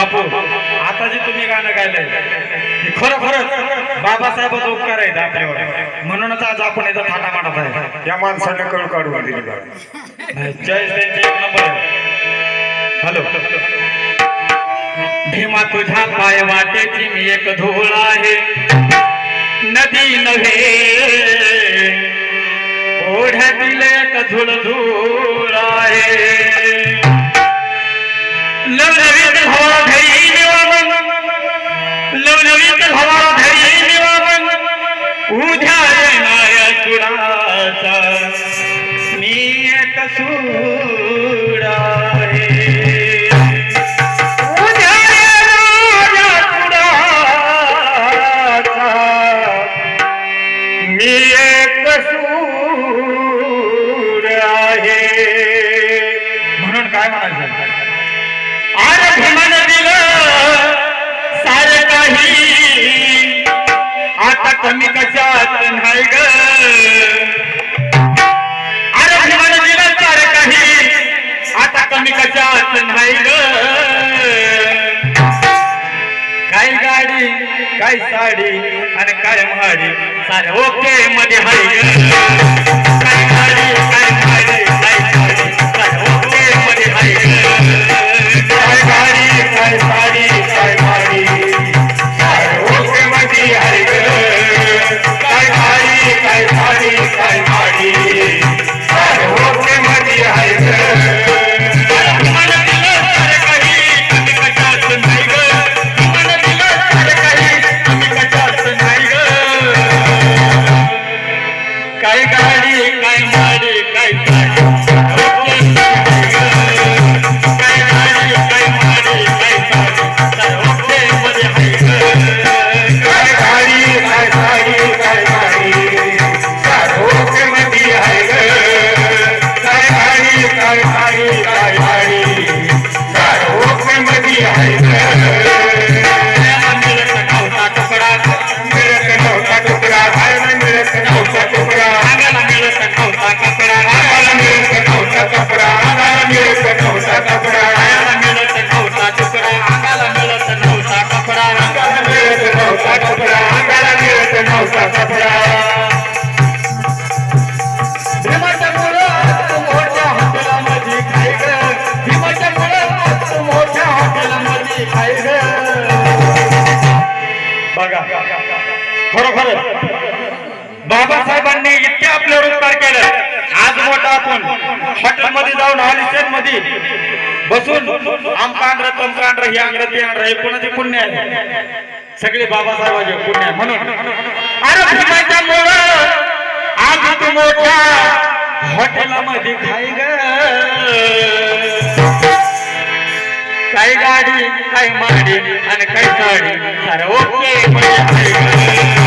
बापू आता जे तुम्ही गाणं गायलंय खरं खरंच बाबासाहेबाचा उपकार आहेत आपल्यावर म्हणूनच आज आपण इथं थाटा माटत आहे. या माणसानं कळ काढून दिली. जय त्यांचे एक नंबर हॅलो. भीमा तुझ्या पाय वाटेची मी एक धूळ आहे. नदी नव्हे. ओढ्यातील एक धूळ धूळ कमी कशात नाही ग? अरे भीमान दिलं सारं काही आता कमी कशात नाही ग? काय गाडी काय साडी आणि काय माडी सारे ओके मध्ये हाय ग. बघा खरोखर. बाबासाहेबांनी इतके आपल्यावर उपकार केले. आज मोठा आपण. हॉटेलमध्ये जाऊन हॉलिस्टेन मध्ये बसून आमकांड्र आंध्र हे आंध्र ते आंध्र हे कोणाचे पुण्य आहे? सगळे बाबासाहेबांचे पुण्य आहे. म्हणून अरे भीमाच्या मुळं आज तू मोठ्या हॉटेलामध्ये खाई ग. काय गाडी काय माडी आणि काय साडी सारं ओके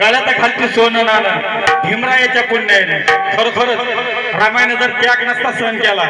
गळ्यात खालची सोनं नाणं भीमरायाच्या पुण्याने खरोखरच रामायण जर त्याग नसता सहन केला